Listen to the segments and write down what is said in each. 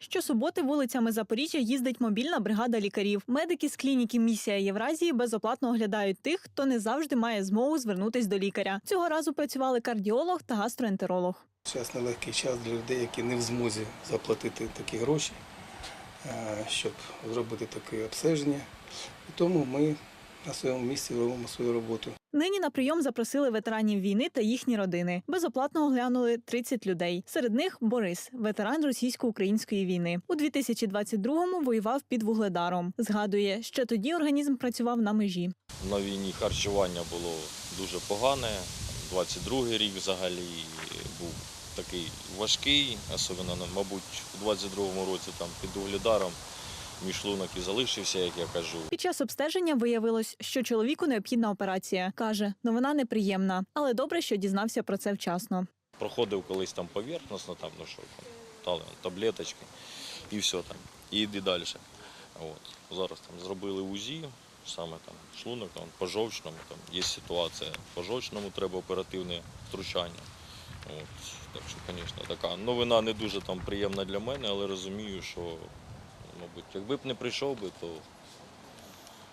Щосуботи вулицями Запоріжжя їздить мобільна бригада лікарів. Медики з клініки Місія Євразії безоплатно оглядають тих, хто не завжди має змогу звернутись до лікаря. Цього разу працювали кардіолог та гастроентеролог. Зараз нелегкий час для людей, які не в змозі заплатити такі гроші, е, щоб зробити таке обстеження. Тому ми на своєму місці робимо свою роботу. Нині на прийом запросили ветеранів війни та їхні родини. Безоплатно оглянули 30 людей. Серед них Борис, ветеран російсько-української війни. У 2022-му воював під вугледаром. Згадує, ще тоді організм працював на межі. На війні харчування було дуже погане. 22-й рік взагалі був такий важкий, особливо, мабуть, у 22-му році там під угледаром мій шлунок і залишився, як я кажу. Під час обстеження виявилось, що чоловіку необхідна операція. каже, новина неприємна, але добре, що дізнався про це вчасно. Проходив колись там поверхностно, там, ну що, там, дали таблеточки і все там. І йди далі. От. Зараз там зробили УЗІ, саме там шлунок, там, по жовчному, там є ситуація. По жовчному треба оперативне втручання. От. Так що, звісно, така новина не дуже там приємна для мене, але розумію, що, мабуть, якби б не прийшов би, то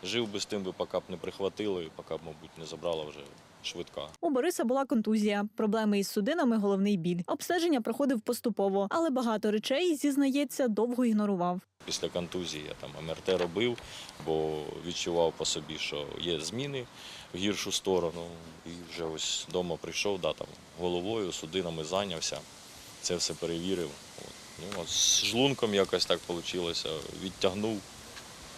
жив би з тим, би, поки б не прихватило і поки б, мабуть, не забрала вже швидка. У Бориса була контузія, проблеми із судинами, головний біль. Обстеження проходив поступово, але багато речей зізнається, довго ігнорував. Після контузії я там МРТ робив, бо відчував по собі, що є зміни в гіршу сторону. І вже ось вдома прийшов, да, там, головою, судинами зайнявся, це все перевірив. Ну, а з жлунком якось так вийшло, відтягнув,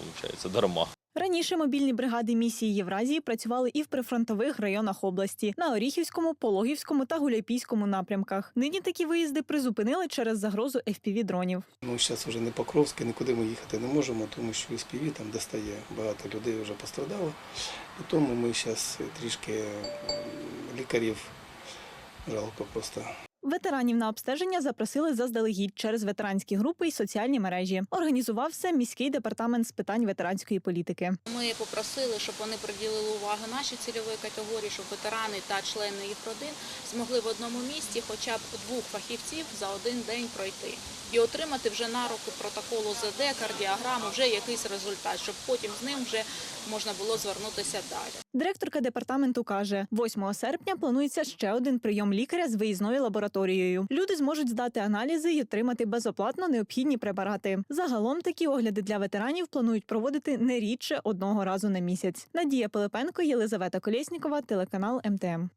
виходить, дарма. Раніше мобільні бригади місії Євразії працювали і в прифронтових районах області на Оріхівському, Пологівському та Гуляйпійському напрямках. Нині такі виїзди призупинили через загрозу fpv дронів. Ну, зараз вже не Покровське, нікуди ми їхати не можемо, тому що СПВ там достає, багато людей вже пострадало. І тому ми зараз трішки лікарів жалко просто. Ветеранів на обстеження запросили заздалегідь через ветеранські групи і соціальні мережі. Організував все міський департамент з питань ветеранської політики. Ми попросили, щоб вони приділили увагу нашій цільової категорії, щоб ветерани та члени їх родин змогли в одному місті хоча б двох фахівців за один день пройти і отримати вже на руки протоколу ЗД, кардіограму, вже якийсь результат, щоб потім з ним вже можна було звернутися далі. Директорка департаменту каже, 8 серпня планується ще один прийом лікаря з виїзною лабораторією. Люди зможуть здати аналізи і отримати безоплатно необхідні препарати. Загалом такі огляди для ветеранів планують проводити не рідше одного разу на місяць. Надія Пилипенко, Єлизавета Колєснікова, телеканал МТМ.